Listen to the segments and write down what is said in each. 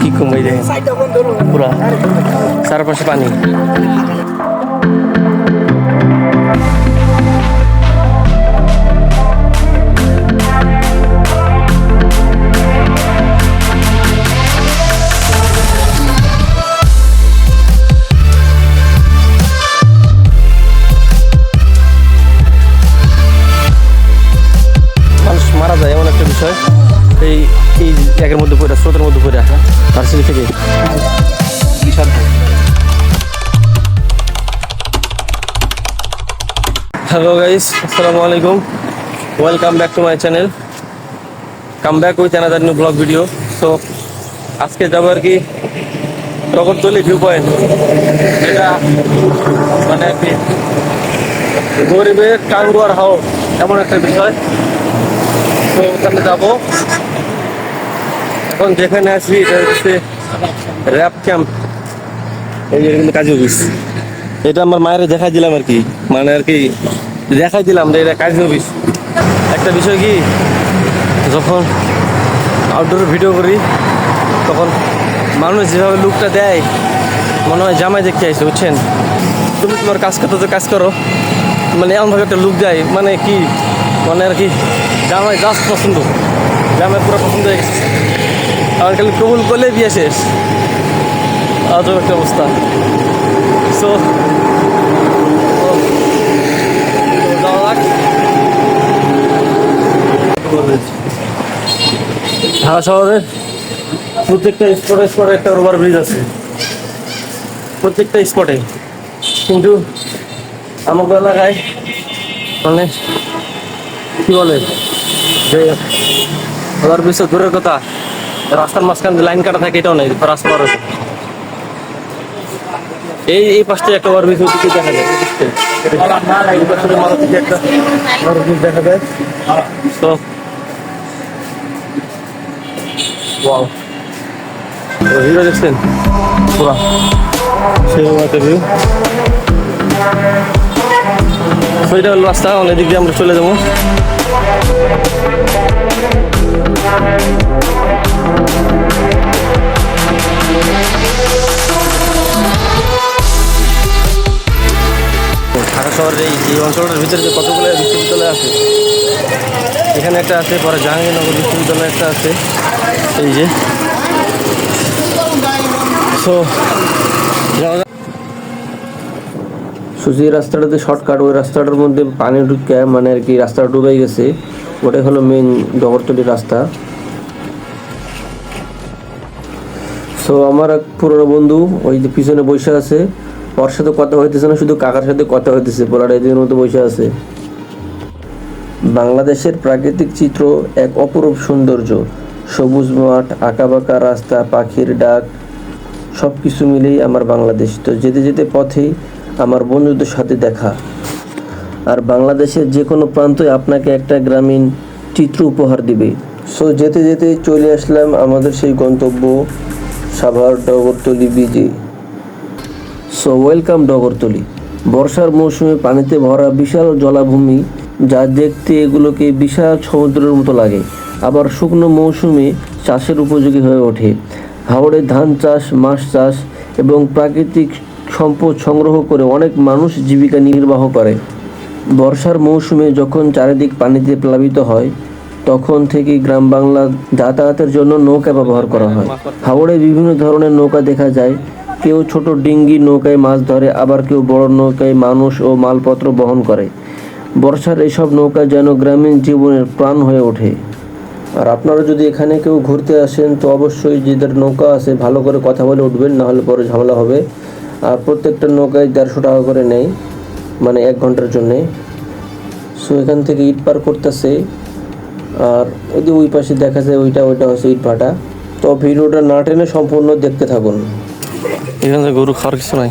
কি কমাই দেখেন পুরা। চারপাশে পানি। একের মধ্যে পড়ে, স্রোতের মধ্যে পড়ে ভার্সিটি থেকে। হ্যালো গাইস আসসালামু আলাইকুম। Welcome back to my channel come back with another new blog video so আজকে যাব আর কি টগরতলি ভিউ পয়েন্ট এটা মানে গরিবের টাঙ্গুয়ার হাও এমন একটা বিষয়। তো ওখানে যাব। এখন যেখানে আছি, এটা হচ্ছে র্যাপ ক্যাম্প। এই যে কিন্তু কাজী অফিস। এটা আমার মায়ের দেখাই দিলাম আর কি। মানে আর কি দেখাই দিলাম যে এটা কাজী অফিস। একটা বিষয় কি, যখন আউটডোর ভিডিও করি, তখন মানুষ যেভাবে লুকটা দেয়, মনে হয় জামাই দেখতে আইসে বুঝছেন? তুমি তোমার কাজ করতে তো কাজ করো। মানে এমনভাবে একটা লুক দেয় মানে কি? মানে আর কি, জামাই জাস্ট পছন্দ। জামাই পুরো পছন্দ হয়ে গেছে। আর খালি কবুল করলে বিয়ে শেষ। আজব একটা অবস্থা। সো ঢাকা শহরের প্রত্যেকটা স্পটে স্পটে একটা ওভার ব্রিজ আছে। প্রত্যেকটা স্পটে কিন্তু আমাকে এলাকায় মানে কি বলে? যে ওভার ব্রিজ দূরের কথা। রাস্তার মাঝখান দিয়ে লাইন কাটা থাকে এটাও নেই রাস্তা এই এই পাশটা একটা ওভার ব্রিজ ওদিকে দেখা যায় এই পাশে মাথা থেকে একটা ওভার দেখা যায়? তো ওয়াও হিরো দেখছেন? পুরা। ভিউ সেইটা হলো রাস্তা অনেক দিক দিয়ে আমরা চলে যাব। এই অঞ্চলটার ভিতরে যে কতগুলো বিশ্ববিদ্যালয় আছে, এখানে একটা আছে, পরে জাহাঙ্গীরনগর বিশ্ববিদ্যালয় একটা আছে, এই যে। সো সো যে রাস্তাটাতে শর্টকাট ওই রাস্তাটার মধ্যে পানি ঢুকে মানে আর কি রাস্তাটা ডুবে গেছে। ওটাই হলো মেন ডগরতলির রাস্তা। সো আমার এক পুরনো বন্ধু, ওই যে পিছনে বসে আছে ওর সাথে কথা হইতেছে না, শুধু কাকার সাথে কথা হইতেছে পোলার এদিকের মতো বসে আছে। বাংলাদেশের প্রাকৃতিক চিত্র এক অপরূপ সৌন্দর্য। সবুজ মাঠ, আঁকাবাঁকা রাস্তা, পাখির ডাক সব কিছু মিলেই আমার বাংলাদেশ। তো যেতে যেতে পথেই আমার বন্ধুদের সাথে দেখা। আর বাংলাদেশের যে কোনো প্রান্তই আপনাকে একটা গ্রামীণ চিত্র উপহার দিবে। সো যেতে যেতে চলে আসলাম আমাদের সেই গন্তব্য সাভার ডগরতলি বিজে সো ওয়েলকাম ডগরতলি বর্ষার মৌসুমে পানিতে ভরা বিশাল জলাভূমি, যা দেখতে এগুলোকে বিশাল সমুদ্রের মতো লাগে। আবার শুকনো মৌসুমে চাষের উপযোগী হয়ে ওঠে। হাওড়ে ধান চাষ, মাছ চাষ এবং প্রাকৃতিক সম্পদ সংগ্রহ করে অনেক মানুষ জীবিকা নির্বাহ করে। বর্ষার মৌসুমে যখন চারিদিক পানিতে প্লাবিত হয়, তখন থেকে গ্রাম বাংলা যাতায়াতের জন্য নৌকা ব্যবহার করা হয়। হাওড়ে বিভিন্ন ধরনের নৌকা দেখা যায়। কেউ ছোট ডিঙ্গি নৌকায় মাছ ধরে, আবার কেউ বড় নৌকায় মানুষ ও মালপত্র বহন করে। বর্ষার এসব নৌকা যেন গ্রামীণ জীবনের প্রাণ হয়ে ওঠে। আর আপনারা যদি এখানে কেউ ঘুরতে আসেন, তো অবশ্যই যাদের নৌকা আছে, ভালো করে কথা বলে উঠবেন না হলে পরে ঝামেলা হবে। আর প্রত্যেকটা নৌকায় দেড়শো টাকা করে নেয় মানে এক ঘণ্টার জন্যে। সো, এখান থেকে ইট পার করতেছে। আর ওই ওই পাশে দেখা যায়, ওইটা ওইটা হচ্ছে ইট ভাটা তো ভিডিওটা না টেনে সম্পূর্ণ দেখতে থাকুন। এখানে গরু খাওয়ার কিছু নাই।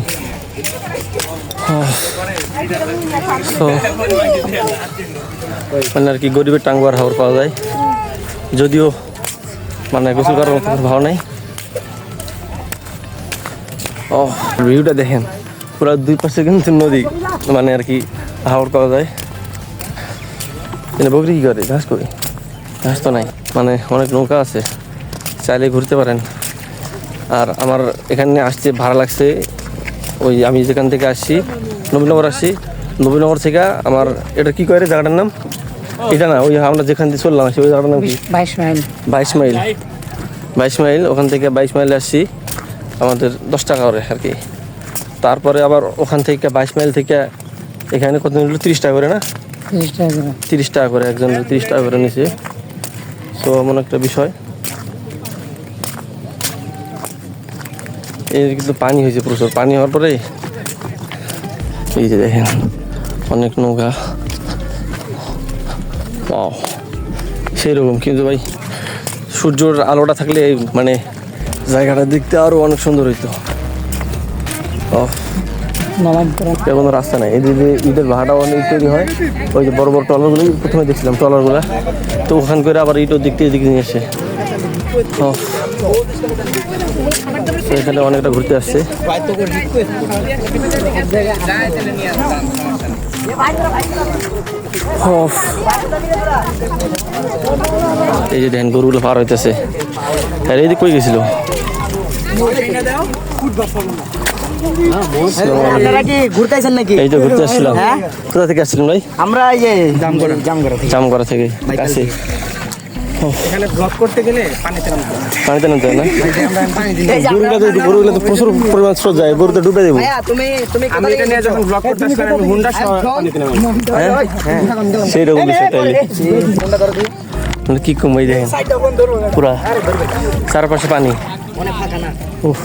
মানে আর কি গরিবের টাঙ্গুয়ার হাওর পাওয়া যায়। যদিও মানে গোসল করার মতো ভালো নাই। ও, ভিউটা দেখেন, পুরো দুই পাশে কিন্তু নদী মানে আর কি হাওড় পাওয়া যায়। এখানে বকরি কি করে? ঘাস করে ঘাস তো নাই। মানে অনেক নৌকা আছে, চাইলে ঘুরতে পারেন। আর আমার এখানে আসতে ভাড়া লাগছে ওই আমি যেখান থেকে আসছি নবীনগর আসছি। নবীনগর থেকে আমার এটা কি করে জায়গাটার নাম? এটা না ওই আমরা যেখান থেকে চললাম আসি ওই জায়গাটার নাম কি? বাইশ মাইল। বাইশ মাইল। বাইশ মাইল ওখান থেকে বাইশ মাইলে আসছি। আমাদের দশ টাকা করে আর কি। তারপরে আবার ওখান থেকে বাইশ মাইল থেকে এখানে কত নিল? তিরিশ টাকা করে না? তিরিশ টাকা করে। তিরিশ টাকা করে একজন তিরিশ টাকা করে নিছে। তো এমন একটা বিষয়। এই কিন্তু পানি হয়েছে প্রচুর। পানি হওয়ার পরে এই যে দেখেন অনেক নৌকা। Wow, সেই রকম কিন্তু ভাই সূর্যর আলোটা থাকলে মানে জায়গাটা দেখতে আরও অনেক সুন্দর হইতো। কোনো রাস্তা নাই। এদিকে ঈদের ভাড়াটা অনেক তৈরি হয় ওই যে বড় বড় ট্রলারগুলো প্রথমে দেখছিলাম ট্রলারগুলো। তো ওখান করে আবার ইটও থেকে এদিকে নিয়ে। তো এখানে অনেকটা ঘুরতে আসছে। এই যে দেখেন গরুগুলো পার হইতেছে। আর এইদিক কই গেছিল? এই তো ঘুরতে আসছিলাম। হ্যাঁ? কোথা থেকে আসছিলেন ভাই? আমরা জামগড়া থেকে। জামগড়া থেকে কাছে। এখানে ব্লগ করতে গেলে পানিতে নামতে পানিতে নামতে না? এই গরুগুলো তো গরুগুলো তো প্রচুর পরিমাণ স্রোত যায় গরু তো ডুবে দেবো ভাইয়া তুমি তুমি আমি এটা নিয়ে যখন ব্লগ করতে আসলাম আমি হুন্ডা পানিতে নামলাম। হ্যাঁ? সেই রকম বিষয় তাইলে হুন্ডা ধরো তুই মানে কি কমাই দেখেন সাইডটা পুরা। চারপাশে পানি। অনেক উফ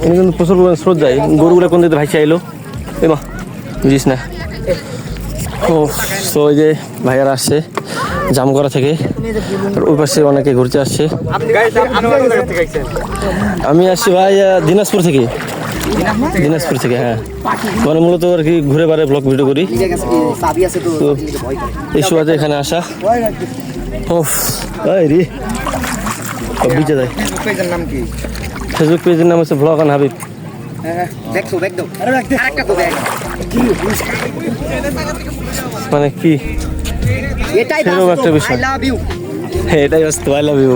এখানে কিন্তু প্রচুর পরিমাণ স্রোত যায়। গরুগুলো কোন দিকে ভাইসে আইলো? এ মা বুঝিস না। ও তো ওই যে ভাইয়ারা আসছে জামগড়া থেকে। আর ওই পাশে অনেকে ঘুরতে আসছে। আমি আসছি ভাই দিনাজপুর থেকে। দিনাজপুর থেকে হ্যাঁ। মানে মূলত আর কি ঘুরে বারে ব্লগ ভিডিও করি। আছে তো এই সুবাদে এখানে আসা। ও রে। বিচে যায় ফেসবুক পেজের নাম হচ্ছে ব্লগ অন হাবিব মানে কি? এটাই একটা বিষয়। আই লাভ ইউ হ্যাঁ এটাই বাস্তব। আই লাভ ইউ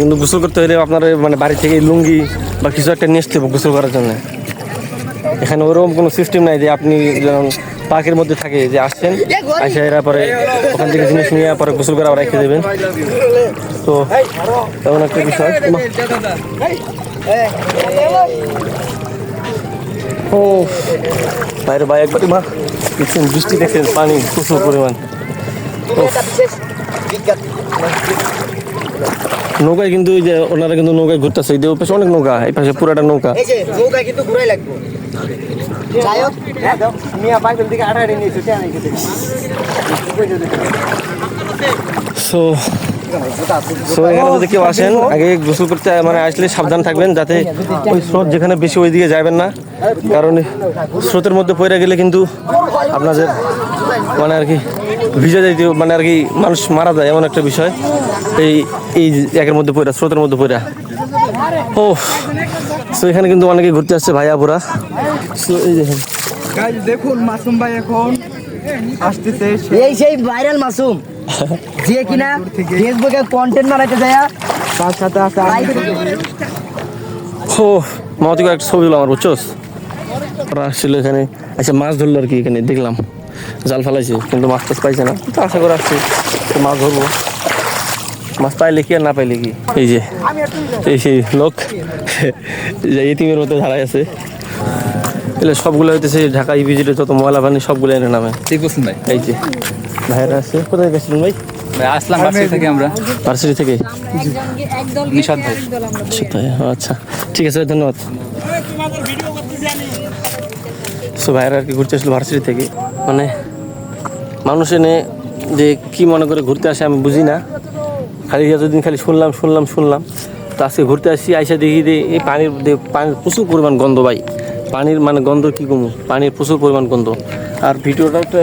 কিন্তু গোসল করতে হলে আপনার মানে বাড়ি থেকে লুঙ্গি বা কিছু একটা নিয়ে আসতে হবে গোসল করার জন্য। এখানে ওরকম কোনো সিস্টেম নাই যে আপনি যেমন পার্কের মধ্যে থাকে যে আসছেন আসে এরা পরে ওখান থেকে জিনিস নিয়ে পরে গোসল করে রেখে দেবেন। তো এমন একটা বিষয়। ও বাইরে ভাই একবারই মা দেখছেন, বৃষ্টি দেখছেন, পানি প্রচুর পরিমাণ। নৌকায় কিন্তু ওনারা কিন্তু নৌকায় ঘুরতেছে, এই পাশে অনেক নৌকা, এই পাশে পুরাটা নৌকা। এই যে নৌকা কিন্তু ঘুরাই লাগবে সো সো এখানে যদি কেউ আসেন, আগে গোসল করতে মানে আসলে সাবধান থাকবেন যাতে ওই স্রোত যেখানে বেশি ওই দিকে যাবেন না। কারণ স্রোতের মধ্যে পড়ে গেলে কিন্তু আপনাদের মানে আর কি ভিজে যাইতে মানে আর কি মানুষ মারা যায়, এমন একটা বিষয়। এই এই একের মধ্যে পড়া, স্রোতের মধ্যে পড়া। ও সো এখানে কিন্তু অনেকে ঘুরতে আসছে ভাইয়া পুরা সো এই দেখেন গাইজ দেখুন মাসুম ভাই এখন আসতেছে। এই সেই ভাইরাল মাসুম। যে কিনা ফেসবুকে কন্টেন্ট বানাইতে যায় তার সাথে আছে ও মামাতি একটা ছবি হলো আমার বুঝছোস? ওরা আসছিল এখানে। আচ্ছা মাছ ধরলো আর কি এখানে দেখলাম। জাল ফেলাইছে কিন্তু মাছ টাছ পাইছে না। তো আশা করে আসছে মাছ ধরবো। মাছ পাইলে কি আর না পাইলে কি এই যে এই সেই লোক যে এটিমের মতো ধারাই আছে। এগুলো সবগুলো হইতেছে ঢাকা ইভিজিটে যত ময়লা পানি সবগুলো এনে নামে। ঠিক বলছেন ভাই? এই যে ভাইরা আছে। কোথায় গেছিলেন ভাই? আসলাম থেকে আমরা। ভার্সিটি থেকে? নিশাদ ভাই। তাই ও আচ্ছা। ঠিক আছে ধন্যবাদ। সো ভাইরা আর কি ঘুরতে আসলো ভার্সিটি থেকে। মানে মানুষ এনে যে কি মনে করে ঘুরতে আসে আমি বুঝি না। খালি যতদিন খালি শুনলাম শুনলাম শুনলাম। তো আজকে ঘুরতে আসছি আইসা দেখি যে এই পানির পানির প্রচুর পরিমাণ গন্ধ ভাই। পানির মানে গন্ধ কী কমু? পানির প্রচুর পরিমাণ গন্ধ। আর ভিডিওটাও তো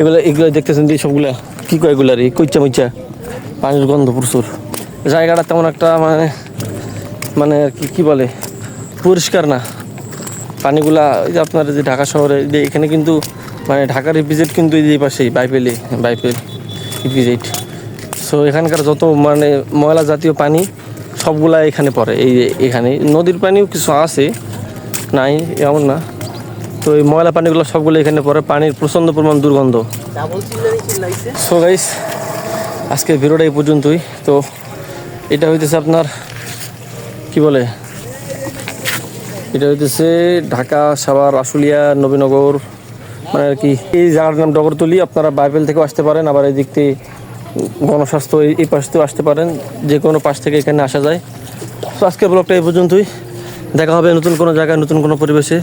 এগুলো এগুলো দেখতেছেন যে সবগুলা কী কয় এগুলো রে কইচা মইচা পানির গন্ধ প্রচুর। জায়গাটা তেমন একটা মানে মানে আর কি কী বলে? পরিষ্কার না। পানিগুলা ওই যে আপনার যে ঢাকা শহরে যে এখানে কিন্তু মানে ঢাকার ইপিজেড কিন্তু এই পাশেই বাইপেলে বাইপেল ইপিজেড সো এখানকার যত মানে ময়লা জাতীয় পানি সবগুলা এখানে পড়ে। এই এখানে নদীর পানিও কিছু আছে নাই এমন না। তো এই ময়লা পানিগুলো সবগুলো এখানে পড়ে পানির প্রচণ্ড পরিমাণ দুর্গন্ধ। সো গাইস আজকে ভিডিওটা এই পর্যন্তই। তো এটা হইতেছে আপনার কি বলে? এটা হইতেছে ঢাকা সাভার আশুলিয়া নবীনগর মানে আর কি। এই জায়গাটার নাম ডগরতলি আপনারা বাইবেল থেকেও আসতে পারেন আবার এই দিক থেকে গণস্বাস্থ্য এই- পাশ থেকেও আসতে পারেন, যে কোনো পাশ থেকে এখানে আসা যায়। তো আজকের ব্লগটা এই পর্যন্তই। দেখা হবে নতুন কোনো জায়গায়, নতুন কোনো পরিবেশে,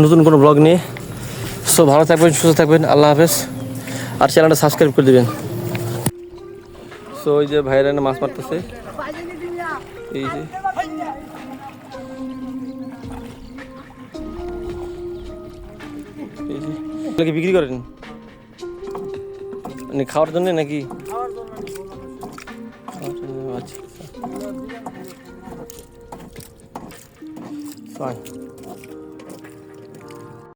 নতুন কোনো ব্লগ নিয়ে। সো ভালো থাকবেন, সুস্থ থাকবেন, আল্লাহ হাফেজ। আর চ্যানেলটা সাবস্ক্রাইব করে দেবেন। সো ওই যে ভাইরা মাছ মারতেছে। এই যে। বিক্রি করেন? মানে খাওয়ার জন্য নাকি? খাওয়ার